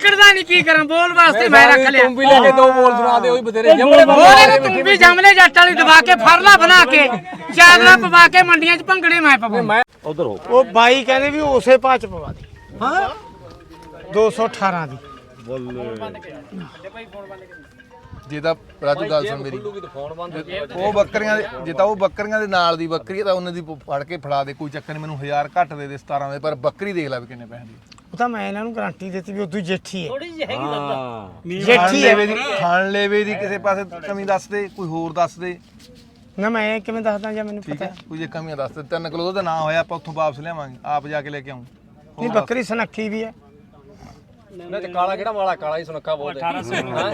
ਨਿਕਲਦਾ ਨਹੀਂ ਕੀ ਕਰਾਂ? ਬੋਲ ਵਾਸਤੇ ਮੈਂ ਰੱਖ ਲਿਆ। ਤੂੰ ਵੀ ਲੈ ਕੇ ਦੋ ਬੋਲ ਸੁਣਾ ਦੇ ਉਹੀ ਬਥੇਰੇ ਜੰਮੜੇ ਬੋਲੇ ਤੂੰ ਵੀ ਜਮਲੇ ਜੱਟ ਵਾਲੀ ਦਬਾ ਕੇ ਫਰਲਾ ਬਣਾ ਕੇ ਚਾਦਰਾ ਪਵਾ ਕੇ ਮੰਡੀਆਂ 'ਚ ਭੰਗੜੇ ਮੈਂ ਪਵਾਂ। ਮੈਂ ਉਧਰ ਹੋ। ਉਹ ਬਾਈ ਕਹਿੰਦੇ ਵੀ ਉਸੇ ਭਾਅ 'ਚ ਪਵਾ ਦੇ। ਹਾਂ? 218 ਦੀ। ਜੇ ਤਾਂ ਰਾਜੂ ਗੱਲ ਸੁਣ ਮੇਰੀ। ਉਹ ਬੱਕਰੀਆਂ ਦੇ ਜੇ ਤਾਂ ਉਹ ਬੱਕਰੀਆਂ ਦੇ ਨਾਲ ਦੀ ਬੱਕਰੀ ਹੈ ਤਾਂ ਉਹਨਾਂ ਦੀ ਫੜ ਕੇ ਫੜਾ ਦੇ ਕੋਈ ਚੱਕਰ ਨਹੀਂ ਮੈਨੂੰ 1000 ਘੱਟ ਦੇ ਦੇ 17 ਦੇ ਪਰ ਬੱਕਰੀ ਦੇਖ ਲੈ ਵੀ ਕਿੰਨੇ ਪੈਸੇ ਦੀ। ਉਹ ਤਾਂ ਮੈਂ ਇਹਨਾਂ ਨੂੰ ਗਾਰੰਟੀ ਦਿੱਤੀ ਵੀ ਉਦੋਂ ਜੇਠੀ ਹੈ। ਹਾਂ। ਜੇਠੀ ਖਾਣ ਹੈ। ਲੇਵੇ ਦੀ ਖਾਣ ਲੇਵੇ ਦੀ ਕਿਸੇ ਪਾਸੇ ਕਮੀ ਦੱਸ ਦੇ ਕੋਈ ਹੋਰ ਦੱਸ ਦੇ। ਨਾ ਮੈਂ ਕਿਵੇਂ ਦੱਸਦਾ ਜਾਂ ਮੈਨੂੰ ਠੀਕ ਪਤਾ? ਹੈ ਕੋਈ ਜੇ ਕਮੀਆਂ ਦੱਸ ਦੇ। 3 ਕਿਲੋ ਦਾ ਨਾ ਹੋਇਆ ਆਪਾਂ ਉੱਥੋਂ ਵਾਪਸ ਲਿਆਵਾਂਗੇ। ਆਪ ਜਾ ਕੇ ਲੈ ਕੇ ਆਉਂ। ਨਹੀਂ ਬੱਕਰੀ ਸਨੱਖੀ ਵੀ ਹੈ। ਨਾ ਤੇ ਕਾਲਾ ਕਿਹੜਾ ਵਾਲਾ? ਕਾਲਾ ਹੀ ਸੁਨੱਖਾ ਬੋਲਦੇ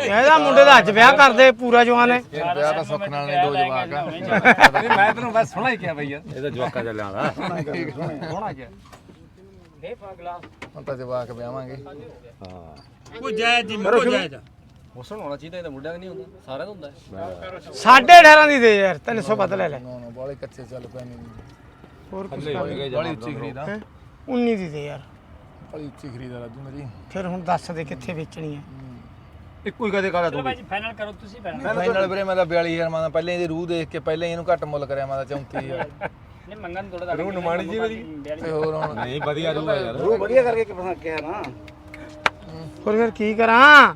ਇਹਦਾ ਮੁੰਡੇ ਦਾ ਅੱਜ ਵਿਆਹ ਕਰਦੇ ਪੂਰਾ ਜਵਾਨ ਹੈ। ਇਹ ਵਿਆਹ ਤਾਂ ਸੁੱਖ ਨਾਲ ਨੇ ਦੋ ਜਵਾਕ ਆ। ਨਹੀਂ ਮੈਂ ਤੈਨੂੰ ਬਸ ਸੁਣਾ ਹੀ ਕਿਹਾ ਬਈ। ਯਾਰ ਇਹਦਾ ਜਵਾਕਾ ਚੱਲਿਆ ਦਾ ਹੋਣਾ ਕਿਆ ਹੁਣ ਤਾਂ ਜਵਾਕ ਵਿਆਹਾਂਗੇ। ਹਾਂ। ਕੋਈ ਜਾਇਜ਼ ਜੀ ਕੋਈ ਜਾਇਜ਼ ਹੁਸਨ ਹੋਣਾ ਚਾਹੀਦਾ ਇਹਦਾ ਮੁੰਡਿਆਂ ਦਾ ਨਹੀਂ ਹੁੰਦਾ ਸਾਰਿਆਂ ਦਾ ਹੁੰਦਾ। ਹੈ ਸਾਢੇ 18 ਦੀ ਦੇ ਯਾਰ 300 ਵੱਧ ਲੈ ਲੈ। ਨਾ ਨਾ ਬਾਲੇ ਕੱਚੇ ਚੱਲ ਪਏ ਨੇ। ਹੋਰ ਕੁਛ ਬਾਲੀ ਉੱਚੀ ਖਰੀਦਾ 19 ਦੀ ਦੇ ਯਾਰ। ਬਾਲੀ ਉੱਚੀ ਖਰੀਦਾ ਰਾਜੂ ਮੇਰੀ। ਫਿਰ ਹੁਣ ਦੱਸ ਦੇ ਕਿੱਥੇ ਵੇਚਣੀ ਹੈ। ਇੱਕੋ ਹੀ ਕਦੇ ਕਾਲਾ ਤੂੰ ਵੀ ਫਾਈਨਲ ਕਰੋ ਤੁਸੀਂ ਫਾਈਨਲ ਫਾਈਨਲ ਵੀਰੇ ਮੈਂ ਤਾਂ 42000 ਮੈਂ ਤਾਂ ਪਹਿਲਾਂ ਇਹਦੀ ਰੂਹ ਦੇਖ ਕੇ ਪਹਿਲਾਂ ਹੀ ਇਹਨੂੰ ਘੱਟ ਮੁੱਲ ਕਰਿਆ ਮੈਂ ਤਾਂ 34000 ਨਹੀਂ ਮੰਗਣ ਥੋੜਾ ਰੂਹ ਨਮਾਣੀ ਜੀ ਮੇਰੀ ਤੇ ਹੋਰ ਹੁਣ। ਨਹੀਂ ਵਧੀਆ ਰੂਹ ਹੈ ਯਾਰ। ਹੋਰ ਫਿਰ ਕੀ ਕਰਾਂ?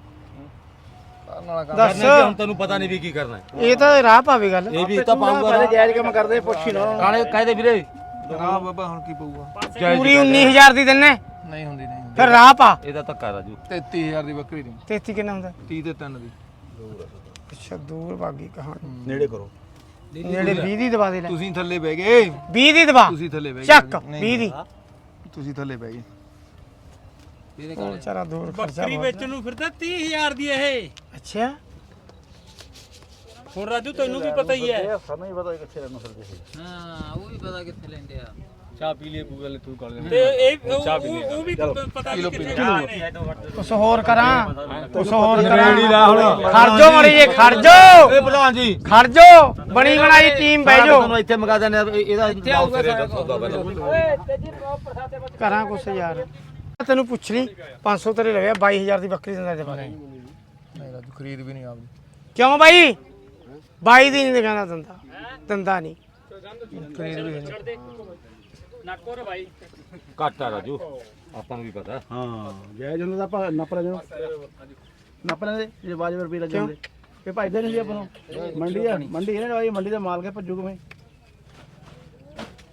ਕਰਨ ਵਾਲਾ ਕੰਮ ਦੱਸ। ਹੁਣ ਤੈਨੂੰ ਪਤਾ ਨਹੀਂ ਵੀ ਕੀ ਕਰਨਾ ਹੈ। ਇਹ ਤਾਂ ਰਾਹ ਪਾਵੇ ਗੱਲ। ਇਹ ਵੀ ਤਾਂ ਪਾਉਂਗਾ ਜਾਇਜ਼ ਕੰਮ ਕਰਦੇ ਪੁੱਛੀ ਨਾ ਕਾਲੇ ਕਹਦੇ ਵੀਰੇ? ਨਾ ਬਾਬਾ ਹੁਣ ਕੀ ਪਊਗਾ? ਪੂਰੀ 19000 ਦੀ ਦਿੰਨੇ। ਨਹੀਂ ਹੁੰਦੀ ਨਹੀਂ ਹੁੰਦੀ। ਫਿਰ ਰਾਹ ਪਾ। ਇਹਦਾ ਧੱਕਾ ਰਾਜੂ। 33000 ਦੀ ਬੱਕਰੀ ਦੀ। 33 ਕਿੰਨਾ ਹੁੰਦਾ? 30 ਤੇ 3 ਦੀ। ਅੱਛਾ ਦੂਰ ਭਾਗੀ ਕਹਾਣੀ। ਨੇੜੇ ਕਰੋ। ਨੇੜੇ 20 ਦੀ ਦਵਾ ਦੇ ਲੈ। ਤੁਸੀਂ ਥੱਲੇ ਬਹਿ ਗਏ। 20 ਦੀ ਦਵਾ। ਤੁਸੀਂ ਥੱਲੇ ਬਹਿ ਗਏ। ਚੱਕ ਨਹੀਂ, 20 ਦੀ। ਤੁਸੀਂ ਥੱਲੇ ਬਹਿ ਗਏ। ਉਹ ਵਿਚਾਰਾ ਦੂਰ ਖਰਚਾ ਬੱਕਰੀ ਵੇਚਣ ਨੂੰ ਫਿਰਦਾ 30000 ਦੀ ਇਹ। ਅੱਛਾ। ਹੁਣ ਰਾਜੂ ਤੈਨੂੰ ਵੀ ਪਤਾ ਹੀ ਹੈ। ਸਾਨੂੰ ਹੀ ਪਤਾ ਕਿੱਥੇ ਰਹਿਣਾ ਫਿਰਦੇ ਸੀ ਚਾਹ ਪੀ ਲਈ ਕੋਈ ਗੱਲ ਨੀ, ਤੂੰ ਕਰ ਲੈ ਤੇ ਇਹ ਉਹ- ਉਹ ਉਹ ਵੀ ਪਤਾ ਨਹੀਂ ਕਿੱਥੇ ਜਾਣੇ ਕੁਛ ਹੋਰ ਕਰਾਂ ਕੁਛ ਹੋਰ ਕਰਾਂ ਖਰਜੋ ਮੜੀ ਜੇ ਖਰਜੋ ਏ ਪ੍ਰਧਾਨ ਜੀ ਖਰਜੋ ਬਣੀ ਬਣਾਈ ਟੀਮ ਬਹਿ ਜਾਓ ਤੁਹਾਨੂੰ ਇੱਥੇ ਮਗਾ ਦਿੰਦੇ ਆ, ਇਹ- ਇਹਦਾ ਕਰਾਂ ਕੁਛ ਯਾਰ ਤੈਨੂੰ ਪੁੱਛ ਲਈ 500 ਤੇਰੇ ਲਵੇ 22000 ਦੀ ਬੱਕਰੀ ਦਿੰਦਾ ਦੇ ਬਾਰੇ ਨਹੀਂ ਰਾਜੂ ਖਰੀਦ ਵੀ ਨਹੀਂ ਆਪਦੀ ਕਿਉਂ ਬਾਈ 22 ਦੀ ਨਹੀਂ ਕਹਿੰਦਾ ਦਿੰਦਾ ਦਿੰਦਾ ਨਹੀਂ ਖਰੀਦ ਵੀ ਨਹੀਂ ਨਾਕੋ ਰੇ ਭਾਈ ਘੱਟ ਆ ਰਾਜੂ ਆਪਾਂ ਨੂੰ ਵੀ ਪਤਾ। ਹਾਂ ਜਾਇਜ਼ ਹੁੰਦਾ ਤਾਂ ਆਪਾਂ ਨੱਪ ਲੈਂਦੇ ਨੱਪ ਲੈਂਦੇ ਜੇ ਵਾਜਬ ਰੁਪਏ ਲੱਗੇ ਹੁੰਦੇ ਇਹ ਭਾਈਦੇ ਨਹੀਂ ਸੀ ਆਪਾਂ ਨੂੰ। ਮੰਡੀ ਆ ਮੰਡੀ ਇਹਨਾਂ ਵਾਲੀ ਮੰਡੀ ਦਾ ਮਾਲ ਕੇ ਭੱਜੂ ਕਿਵੇਂ?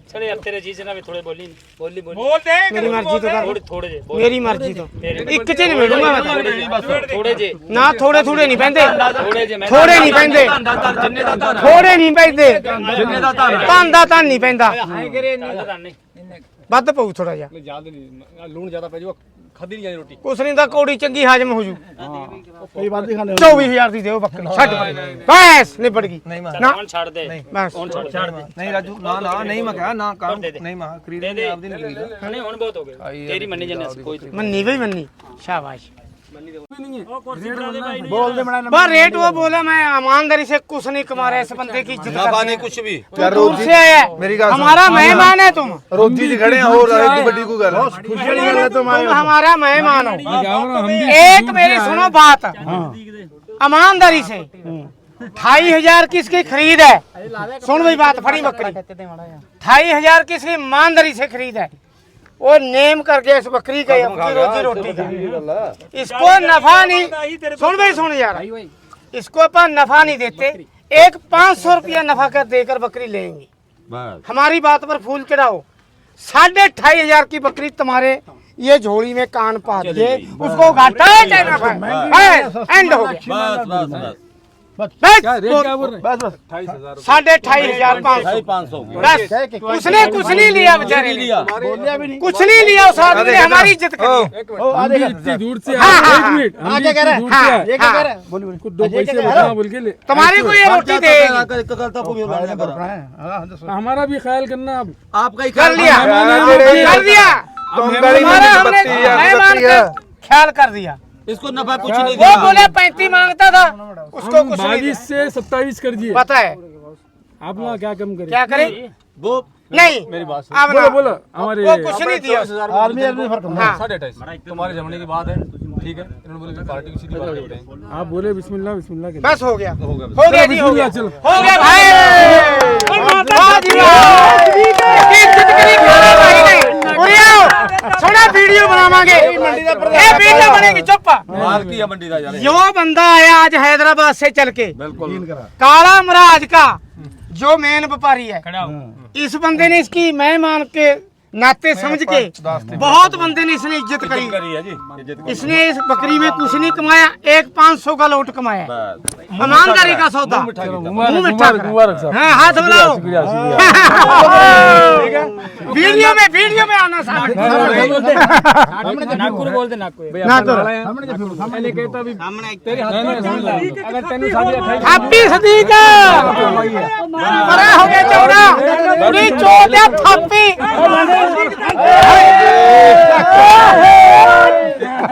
ਚਲੇ ਯਾਰ ਤੇਰੇ ਜੀਜੇ ਨਾਲ ਵੀ ਥੋੜੇ ਬੋਲੀ ਬੋਲੀ ਬੋਲੀ ਬੋਲ ਦੇ ਮੇਰੀ ਮਰਜ਼ੀ ਤੋਂ ਕਰ ਥੋੜੇ ਥੋੜੇ ਜੇ ਮੇਰੀ ਮਰਜ਼ੀ ਤੋਂ ਇੱਕ ਚ ਨਹੀਂ ਮਿਲੂਗਾ ਮੈਂ ਤਾਂ ਥੋੜੇ ਜੇ ਨਾ ਥੋੜੇ ਥੋੜੇ ਨਹੀਂ ਪੈਂਦੇ ਥੋੜੇ ਜੇ ਮੈਂ ਥੋੜੇ ਨਹੀਂ ਪੈਂਦੇ ਜਿੰਨੇ ਦਾ ਧਨ ਥੋੜੇ ਨਹੀਂ ਪੈਂਦੇ ਜਿੰਨੇ ਦਾ ਧਨ ਧਨ ਦਾ ਧਨ ਨਹੀਂ ਪੈਂਦਾ ਨਹੀਂ ਵੱਧ ਪਊ ਥੋੜਾ ਜਿਹਾ। ਜ਼ਿਆਦਾ ਨਹੀਂ ਲੂਣ ਜ਼ਿਆਦਾ ਪੈ ਜਾਊਗਾ ਖਾਦੀ ਨਹੀਂ ਜਾਂਦੀ ਰੋਟੀ। ਕੁਛ ਨਹੀਂ ਤਾਂ ਕੌੜੀ ਚੰਗੀ ਹਾਜ਼ਮ ਹੋ ਜੂ। ਕਈ ਵਾਰ ਖਾਂਦੇ 24000 ਦੀ ਦਿਓ ਬੱਕਰੀ ਛੱਡ ਬਸ ਨਿਬੜ ਗਈ। ਨਹੀਂ ਮੈਂ ਨਾ। ਹੁਣ ਛੱਡ ਦੇ। ਬਸ ਹੁਣ ਛੱਡ ਦੇ। ਨਹੀਂ ਰਾਜੂ ਨਾ ਨਾ ਨਹੀਂ ਮੈਂ ਕਿਹਾ ਨਾ ਕੰਮ ਨਹੀਂ ਮੈਂ ਖਰੀਦ ਨਹੀਂ ਆਪਦੀ ਨਹੀਂ ਖਰੀਦਾ ਨਹੀਂ ਹੁਣ ਬਹੁਤ ਹੋ ਗਏ। ਤੇਰੀ ਮੰਨੀ ਜੰਨੇ ਕੋਈ ਮੰਨੀ ਬਈ ਮੰਨੀ। ਸ਼ਾਬਾਸ਼। बोलते बड़ा रेट वो बोला मैं ईमानदारी से कुछ नहीं कमा रहा इस बंदे की इज्जत करते हैं कुछ भी यार दूर से आया मेरी बात हमारा मेहमान है तुम रोजी जी खड़े हो रहे बड़ी को कर खुशी तुम हमारा मेहमान हो एक मेरी सुनो बात ईमानदारी से ढाई हजार की इसकी खरीद है सुन भाई बात फड़ी बकरी ढाई हजार की इसकी ईमानदारी से खरीद है वो नेम करके इस बकरी का अपनी रोजी रोटी का। इसको नफा नहीं सुन भाई सुन यार। इसको अपन नफा नहीं देते। एक पाँच सौ रुपया नफा कर देकर बकरी लेंगे हमारी बात पर फूल चढ़ाओ। साढ़े ढाई हज़ार की बकरी तुम्हारे ये झोली में कान पा दिए। उसको घाटा? है, एंड हो गया। साढ़े अठाईस हज़ार पाँच कुछ नहीं लिया बेचारे लिया। कुछ नहीं लिया उस आदमी ने हमारी इज़्ज़त दूर से तुम्हारी रोटी दे हमारा भी ख्याल करना आपका ही कर लिया। कर दिया ख्याल कर दिया। इसको नफा कुछ हाँ, नहीं वो बोले पैंतीस माँगता था। उसको बाईस से सत्ताईस कर दिए। पता है। आप लोग क्या कम करें? क्या करें? वो नहीं मेरी बात आप बोलो बोलो हमारे वो कुछ नहीं दिया। आर्मी आर्मी फ़र्क हाँ। साढ़े अट्ठाईस। तुम्हारे जमाने की बात है। ठीक है इन्होंने बोले पार्टी की सीधी बात आप बोले बिस्मिल्लाह बिस्मिल्लाह के बस हो गया। हो गया हो गया हो गया। भाई। सोना वीडियो बनावांगे ये वीडियो बनेगी चुप माल की है मंडी का यार जो बंदा आया आज हैदराबाद से चल के बिल्कुल काला महाराज का जो मेन व्यापारी है इस बंदे ने इसकी मैं मान के नाते समझ के बहुत बंदे ने इसने इज्जत करी करी है जी इज्जत की इसने इस बकरी में कुछ नहीं कमाया एक पाँच सौ का लौट कमाया बस ईमानदारी का सौदा मुंह मिठा करा। मुबारक साहब हाँ हाथ मिलाओ वीडियो में वीडियो में आना सामने नागपुर बोल दे नागपुर नागपुर। मैंने कहता भी तेरे हाथ में ਤੇ ਥਾਪੀ।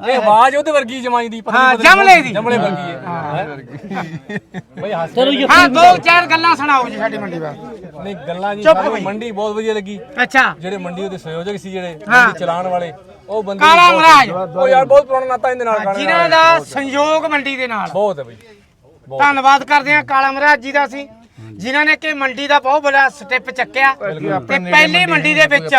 ਇਹ ਆਵਾਜ਼ ਉਹਦੇ ਵਰਗੀ ਜਮਾਈ ਦੀ ਪਤਾ ਹਾਂ, ਜਮਲੇ ਦੀ। ਜਮਲੇ ਵਰਗੀ ਹੈ। ਬਈ ਹੱਸ ਹਾਂ ਦੋ ਚਾਰ ਗੱਲਾਂ ਸੁਣਾਓ ਜੀ ਸਾਡੀ ਮੰਡੀ ਬਾਰੇ। ਨਹੀਂ ਗੱਲਾਂ ਜੀ ਚੁੱਪ ਸਾਨੂੰ ਬਈ। ਮੰਡੀ ਬਹੁਤ ਵਧੀਆ ਲੱਗੀ। ਅੱਛਾ। ਜਿਹੜੇ ਮੰਡੀ ਉਹਦੇ ਸੰਯੋਜਕ ਸੀ ਜਿਹੜੇ ਹਾਂ। ਮੰਡੀ ਚਲਾਉਣ ਵਾਲੇ ਉਹ ਬੰਦੇ ਕਾਲਾ ਬਹੁਤ- ਮਹਾਰਾਜ। ਉਹ ਯਾਰ ਬਹੁਤ ਪੁਰਾਣਾ ਨਾਤਾ ਇਹਦੇ ਨਾਲ ਕਾਲੇ ਜਿਨ੍ਹਾਂ। ਦਾ ਸੰਯੋਗ ਮੰਡੀ ਦੇ ਨਾਲ। ਬਹੁਤ ਹੈ ਬਈ। ਧੰਨਵਾਦ ਕਰਦੇ ਹਾਂ ਕਾਲਾ ਮਹਾਰਾਜ ਜੀ ਦਾ ਸੀ ਜਿਨ੍ਹਾਂ ਨੇ ਕਿ ਮੰਡੀ ਦਾ ਬਹੁਤ ਬੜਾ ਸਟੈਪ ਚੱਕਿਆ ਤੇ ਪਹਿਲੀ ਮੰਡੀ ਦੇ ਵਿੱਚ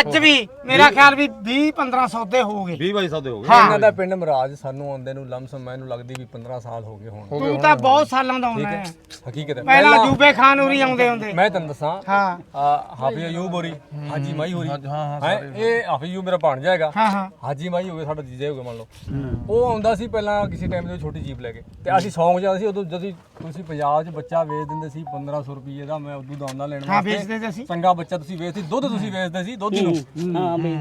ਅੱਜ ਵੀ ਮੇਰਾ ਖਿਆਲ ਵੀ 20 15 ਸੌਦੇ ਹੋ ਗਏ। 20 ਬਾਈ ਸੌਦੇ ਹੋ ਹਾਂ। ਇਹਨਾਂ ਦਾ ਪਿੰਡ ਮਹਾਰਾਜ ਸਾਨੂੰ ਆਉਂਦੇ ਨੂੰ ਲਮਸਮ ਮੈਨੂੰ ਲੱਗਦੀ ਵੀ 15 ਸਾਲ ਹੋ ਗਏ ਹੁਣ। ਤੂੰ ਤਾਂ ਬਹੁਤ ਸਾਲਾਂ ਦਾ ਹੈ। ਹਕੀਕਤ ਹੈ। ਪਹਿਲਾਂ ਜੂਬੇ ਖਾਨ ਉਰੀ ਆਉਂਦੇ ਹੁੰਦੇ। ਮੈਂ ਤੈਨੂੰ ਦੱਸਾਂ ਹਾਂ। ਆ ਹਾਫਿਜ਼ ਅਯੂਬ ਹੋਰੀ ਹਾਜੀ ਮਾਈ ਹੋਰੀ। ਹੈ। ਇਹ ਹਾਫਿਜ਼ ਅਯੂਬ ਮੇਰਾ ਭਾਣਜਾ ਹੈਗਾ। ਹਾਂ ਹਾਂ। ਹਾਜੀ ਮਾਈ ਹੋ ਗਏ ਸਾਡਾ ਜੀਜਾ ਹੋ ਗਿਆ ਮੰਨ ਲਓ। ਉਹ ਆਉਂਦਾ ਸੀ ਪਹਿਲਾਂ ਕਿਸੇ ਟਾਈਮ ਤੇ ਛੋਟੀ ਜੀਪ ਲੈ ਕੇ। ਤੇ ਅਸੀਂ ਸੌਂਗ ਜਾਂਦੇ ਸੀ ਉਦੋਂ ਜਦੋਂ ਤੁਸੀਂ ਪੰਜਾਬ 'ਚ ਬੱਚਾ ਵੇਚ ਦਿੰਦੇ ਸੀ ਸੀ 1500 ਰੁਪਏ ਦਾ ਮੈਂ ਉਦੋਂ ਦਾਣਾ ਲੈਣ ਹਾਂ ਵੇਚਦੇ ਤੇ ਚੰਗਾ ਬੱਚਾ ਤੁਸੀਂ ਵੇਚਦੇ ਦੁੱਧ ਤੁਸੀਂ ਵੇਚਦੇ ਸੀ ਦੁੱਧ ਨੂੰ ਹਾਂ ਬਈ।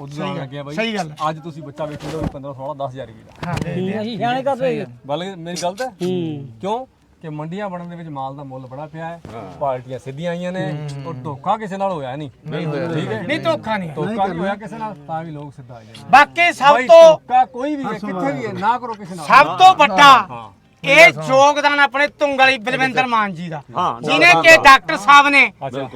ਉਦੋਂ ਦਾਣਾ ਲੱਗਿਆ ਬਾਈ। ਸਹੀ ਗੱਲ। ਅੱਜ ਤੁਸੀਂ ਬੱਚਾ ਵੇਚਦੇ ਹੋ 15 16 10000 ਰੁਪਏ ਦਾ। ਹਾਂ ਅਸੀਂ ਸਿਆਣੇ ਕਰਦੇ ਬਲਕਿ ਮੇਰੀ ਗਲਤ ਹੈ? ਕਿਉਂ? ਕਿ ਮੰਡੀਆਂ ਬਣਨ ਦੇ ਵਿੱਚ ਮਾਲ ਦਾ ਮੁੱਲ ਬੜਾ ਪਿਆ ਹੈ। ਪਾਰਟੀਆਂ ਸਿੱਧੀਆਂ ਆਈਆਂ ਨੇ। ਔਰ ਧੋਖਾ ਕਿਸੇ ਨਾਲ ਹੋਇਆ ਨਹੀਂ। ਠੀਕ ਹੈ? ਨਹੀਂ ਧੋਖਾ ਨਹੀਂ। ਧੋਖਾ ਹੋਇਆ ਕਿਸੇ ਨਾਲ ਤਾਂ ਵੀ ਲੋਕ ਸਿੱਧਾ ਆ ਜਾਂਦੇ ਬਾਕੀ ਸਭ ਤੋਂ ਧੋਖਾ ਕੋਈ ਵੀ ਕਿੱਥੇ ਵੀ ਹੈ ਨਾ ਕਰੋ ਕਿਸੇ ਨਾਲ। ਸਭ ਤੋਂ ਵੱਡਾ ਇਹ ਯੋਗਦਾਨ ਆਪਣੇ ਤੁੰਗਲੀ ਬਲਵਿੰਦਰ ਮਾਨ ਜੀ ਦਾ। ਜਿਨੇ ਕਿ ਡਾਕਟਰ ਸਾਹਿਬ ਨੇ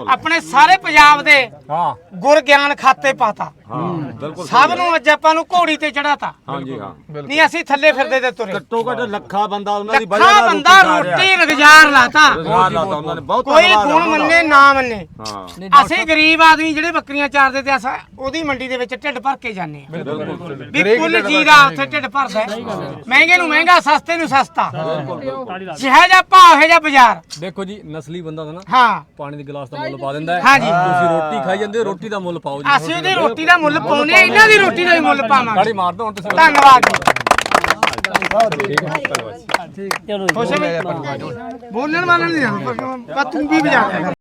ਆਪਣੇ ਸਾਰੇ ਪੰਜਾਬ ਦੇ ਹਾਂ। ਗੁਰ ਗਿਆਨ ਖਾਤੇ ਪਾਤਾ। ਬਿਲਕੁਲ ਸਭ ਨੂੰ ਅੱਜ ਆਪਾਂ ਨੂੰ ਘੋੜੀ ਤੇ ਚੜਾਤਾ ਹਾਂਜੀ ਹਾਂ। ਨਹੀਂ ਅਸੀਂ ਥੱਲੇ ਫਿਰਦੇ ਤੇ ਤੁਰੇ। ਘੱਟੋ ਘੱਟ ਲੱਖਾ ਬੰਦਾ ਉਹਨਾਂ ਦੀ ਲੱਖਾਂ ਬੰਦਾ ਰੋਟੀ ਰੁਜ਼ਗਾਰ ਲਾਤਾ। ਰੋਜ਼ਗਾਰ ਲਾਤਾ ਉਹਨਾਂ ਨੇ ਬਹੁਤ ਕੋਈ ਗੁਣ ਮੰਨੇ ਨਾ ਮੰਨੇ। ਹਾਂ। ਅਸੀਂ ਗਰੀਬ ਆਦਮੀ ਜਿਹੜੇ ਬੱਕਰੀਆਂ ਚਾਰਦੇ ਤੇ ਅਸਾਂ ਉਹਦੀ ਮੰਡੀ ਦੇ ਵਿੱਚ ਢਿੱਡ ਭਰ ਕੇ ਜਾਂਦੇ ਆ ਵੀ ਕੁੱਲ ਜੀ ਦਾ ਉੱਥੇ ਢਿੱਡ ਭਰਦਾ ਹੈ। ਮਹਿੰਗੇ ਨੂੰ ਮਹਿੰਗਾ ਸਸਤੇ ਨੂੰ ਸਸਤਾ। ਜਿਹੜਾ ਜਿਹਾ ਭਾਅ ਹੈ ਜਾਂ ਬਾਜ਼ਾਰ। ਦੇਖੋ ਜੀ ਨਸਲੀ ਬੰਦਾ ਹੁੰਦਾ ਨਾ ਹਾਂ। ਪਾਣੀ ਦੇ ਗਲਾਸ ਦਾ ਮੁੱਲ ਪਾ ਦਿੰਦਾ ਹੈ। ਹਾਂਜੀ। ਤੁਸੀਂ ਰੋਟੀ ਖਾਈ ਜਾਂਦੇ ਹੋ ਰੋਟੀ ਦਾ ਮੁੱਲ ਪਾਓ ਜੀ। ਅਸੀਂ ਉਹਦੀ ਰੋਟੀ ਦਾ ਮੁੱਲ ਪਾਉਨੇ ਆ ਇਹਨਾਂ ਦੀ ਰੋਟੀ ਦਾ ਵੀ ਮੁੱਲ ਪਾਵਾਂਗੇ। ਗਾੜੀ ਮਾਰ ਦੋ ਹੁਣ ਤੁਸੀਂ। ਧੰਨਵਾਦ ਜੀ। चलो ਖੁਸ਼ ਹੋ ਬੋਲਣ ਵਾਲਾ ਨਹੀਂ ਪਰ ਤੂੰ ਵੀ ਵਜਾ